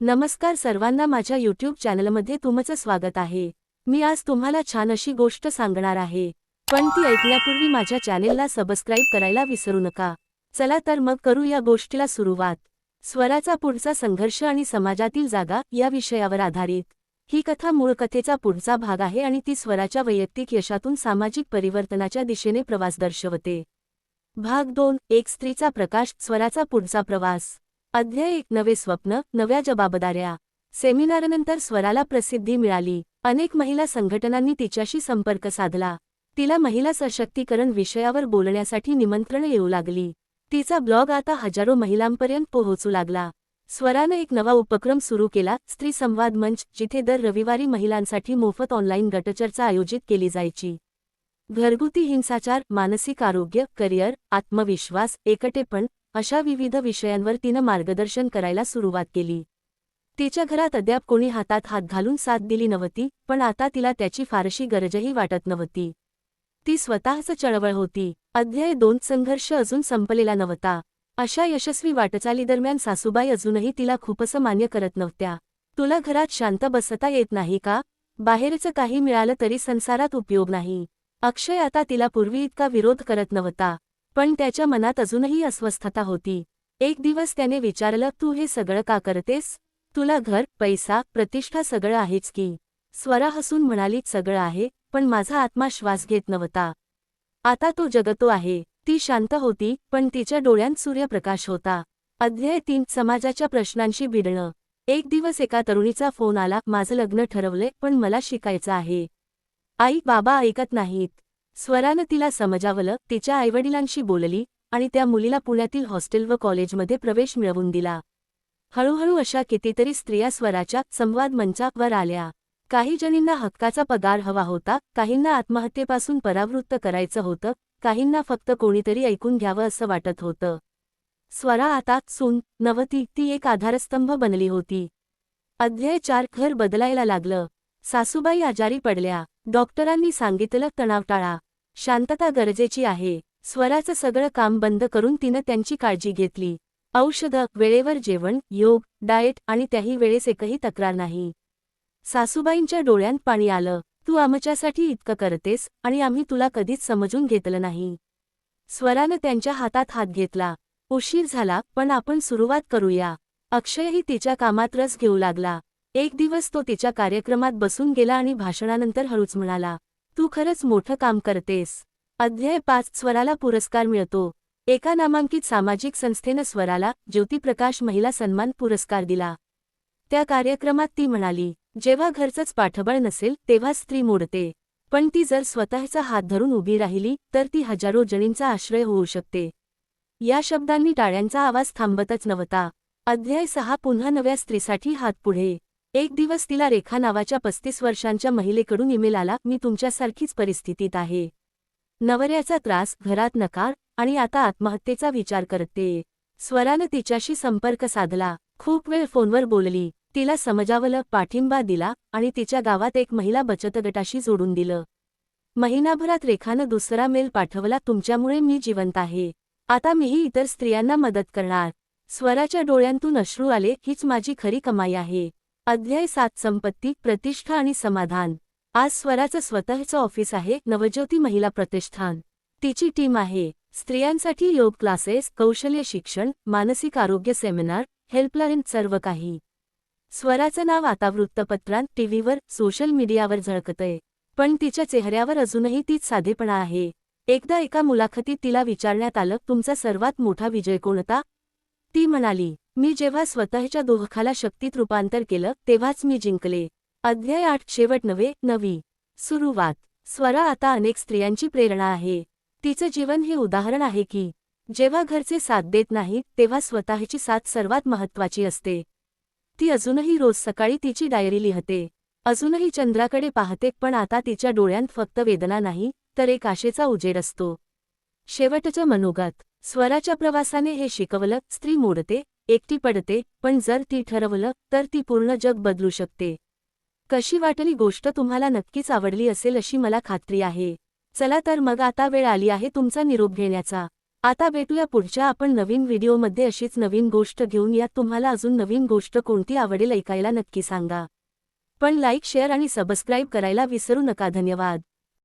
नमस्कार सर्वांना माझ्या यूट्यूब चॅनलमध्ये तुमचं स्वागत आहे. मी आज तुम्हाला छान अशी गोष्ट सांगणार आहे. पण ती ऐकण्यापूर्वी माझ्या चॅनेलला सबस्क्राईब करायला विसरू नका. चला तर मग करू या गोष्टीला सुरुवात. स्वराचा पुढचा संघर्ष आणि समाजातील जागा या विषयावर आधारित. ही कथा मूळ कथेचा पुढचा भाग आहे आणि ती स्वराच्या वैयक्तिक यशातून सामाजिक परिवर्तनाच्या दिशेने प्रवास दर्शवते. भाग दोन एक स्त्रीचा प्रकाश स्वराचा पुढचा प्रवास. अध्याय एक नवे स्वप्न नव्या जबाबदाऱ्या. सेमिनारनंतर स्वराला प्रसिद्धी मिळाली. अनेक महिला संघटनांनी तिच्याशी संपर्क साधला. तिला महिला सशक्तीकरण विषयावर बोलण्यासाठी निमंत्रण येऊ लागली. तिचा ब्लॉग आता हजारो महिलांपर्यंत पोहोचू लागला. स्वरानं एक नवा उपक्रम सुरू केला स्त्री संवाद मंच जिथे दर रविवारी महिलांसाठी मोफत ऑनलाईन गटचर्चा आयोजित केली जायची. घरगुती हिंसाचार मानसिक आरोग्य करिअर आत्मविश्वास एकटेपण अशा विविध विषयांवर तिनं मार्गदर्शन करायला सुरुवात केली. तिच्या घरात अद्याप कोणी हातात हात घालून साथ दिली नव्हती पण आता तिला त्याची फारशी गरजही वाटत नव्हती. ती स्वतःच चळवळ होती. अध्याय दोन संघर्ष अजून संपलेला नव्हता. अशा यशस्वी वाटचालीदरम्यान सासूबाई अजूनही तिला खूपच मान्य करत नव्हत्या. तुला घरात शांत बसता येत नाही का? बाहेरचं काही मिळालं तरी संसारात उपयोग नाही. अक्षय आता तिला पूर्वी इतका विरोध करत नव्हता. पण त्याच्या मनात अजूनही अस्वस्थता होती. एक दिवस त्याने विचारलं तू हे सगळं का करतेस? तुला घर पैसा प्रतिष्ठा सगळं आहेच की? स्वरा हसून म्हणाली सगळं आहे पण माझा आत्मा श्वास घेत नव्हता. आता तो जगतो आहे. ती शांत होती पण तिच्या डोळ्यांत सूर्यप्रकाश होता. अध्याय तीन समाजाच्या प्रश्नांशी भिडणं. एक दिवस एका तरुणीचा फोन आला माझं लग्न ठरवले पण मला शिकायचं आहे. आई बाबा ऐकत नाहीत. स्वरानं तिला समजावलं तिच्या आईवडिलांशी बोलली आणि त्या मुलीला पुण्यातील हॉस्टेल व कॉलेजमध्ये प्रवेश मिळवून दिला. हळूहळू अशा कितीतरी स्त्रिया स्वराच्या संवाद मंचावर आल्या. काही जणींना हक्काचा पगार हवा होता काहींना आत्महत्येपासून परावृत्त करायचं होतं काहींना फक्त कोणीतरी ऐकून घ्यावं असं वाटत होतं. स्वरा आता सून नवती ती एक आधारस्तंभ बनली होती. अध्याय चार घर बदलायला लागलं. सासूबाई आजारी पडल्या. डॉक्टरांनी सांगितलं तणाव टाळा. शांतता गरजेची आहे. स्वराचं सगळं काम बंद करून तिनं त्यांची काळजी घेतली. औषधं वेळेवर जेवण योग डाएट आणि त्याही वेळेस एकही तक्रार नाही. सासूबाईंच्या डोळ्यांत पाणी आलं. तू आमच्यासाठी इतकं करतेस आणि आम्ही तुला कधीच समजून घेतलं नाही. स्वरानं त्यांच्या हातात हात घेतला. उशीर झाला पण आपण सुरुवात करूया. अक्षयही तिच्या कामात रस घेऊ लागला. एक दिवस तो तिच्या कार्यक्रमात बसून गेला आणि भाषणानंतर हळूच म्हणाला तू खरंच मोठं काम करतेस. अध्याय पाच स्वराला पुरस्कार मिळतो. एका नामांकित सामाजिक संस्थेनं स्वराला ज्योतिप्रकाश महिला सन्मान पुरस्कार दिला. त्या कार्यक्रमात ती म्हणाली जेव्हा घरचंच पाठबळ नसेल तेव्हा स्त्री मोडते. पण ती जर स्वतःचा हात धरून उभी राहिली तर ती हजारो जणींचा आश्रय होऊ शकते. या शब्दांनी टाळ्यांचा आवाज थांबतच नव्हता. अध्याय सहा पुन्हा नव्या स्त्रीसाठी हात पुढे. एक दिवस तिला रेखा नावाच्या पस्तीस वर्षांच्या महिलेकडून ईमेल आला मी तुमच्यासारखीच परिस्थितीत आहे. नवऱ्याचा त्रास घरात नकार आणि आता आत्महत्येचा विचार करते. स्वरानं तिच्याशी संपर्क साधला. खूप वेळ फोनवर बोलली. तिला समजावलं पाठिंबा दिला आणि तिच्या गावात एक महिला बचत गटाशी जोडून दिलं. महिनाभरात रेखानं दुसरा मेल पाठवला तुमच्यामुळे मी जिवंत आहे. आता मीही इतर स्त्रियांना मदत करणार. स्वराच्या डोळ्यांतून अश्रू आले हीच माझी खरी कमाई आहे. अध्याय सात संपत्ती प्रतिष्ठा आणि समाधान. आज स्वराचं स्वतःचं ऑफिस आहे नवज्योती महिला प्रतिष्ठान. तिची टीम आहे. स्त्रियांसाठी योग क्लासेस कौशल्य शिक्षण मानसिक आरोग्य सेमिनार हेल्पलाईन सर्व काही. स्वराचं नाव आता वृत्तपत्रांत टीव्हीवर सोशल मीडियावर झळकतंय. पण तिच्या चेहऱ्यावर अजूनही तीच साधेपणा आहे. एकदा एका मुलाखतीत तिला विचारण्यात आलं तुमचा सर्वात मोठा विजय कोणता? ती म्हणाली मी जेव्हा स्वतःच्या दोहखाला शक्तीत रूपांतर केलं तेव्हाच मी जिंकले. अध्याय आठ शेवट नवे नवी. सुरुवात. स्वरा आता अनेक स्त्रियांची प्रेरणा आहे. तिचं जीवन हे उदाहरण आहे की जेव्हा घरचे साथ देत नाहीत तेव्हा स्वतःची साथ सर्वात महत्वाची असते. ती अजूनही रोज सकाळी तिची डायरी लिहते. अजूनही चंद्राकडे पाहते पण आता तिच्या डोळ्यांत फक्त वेदना नाही तर एक आशेचा उजेड असतो. शेवटचं मनोगत. स्वराच्या प्रवासाने हे शिकवलं स्त्री मोडते एकटी पडते पण जर ती ठरवलं तर ती पूर्ण जग बदलू शकते. कशी वाटली गोष्ट तुम्हाला नक्कीच आवडली असेल अशी मला खात्री आहे. चला तर मग आता वेळ आली आहे तुमचा निरोप घेण्याचा. आता भेटूया पुढच्या आपण नवीन व्हिडिओमध्ये अशीच नवीन गोष्ट घेऊन या. तुम्हाला अजून नवीन गोष्ट कोणती आवडेल ऐकायला नक्की सांगा. पण लाईक शेअर आणि सबस्क्राईब करायला विसरू नका. धन्यवाद.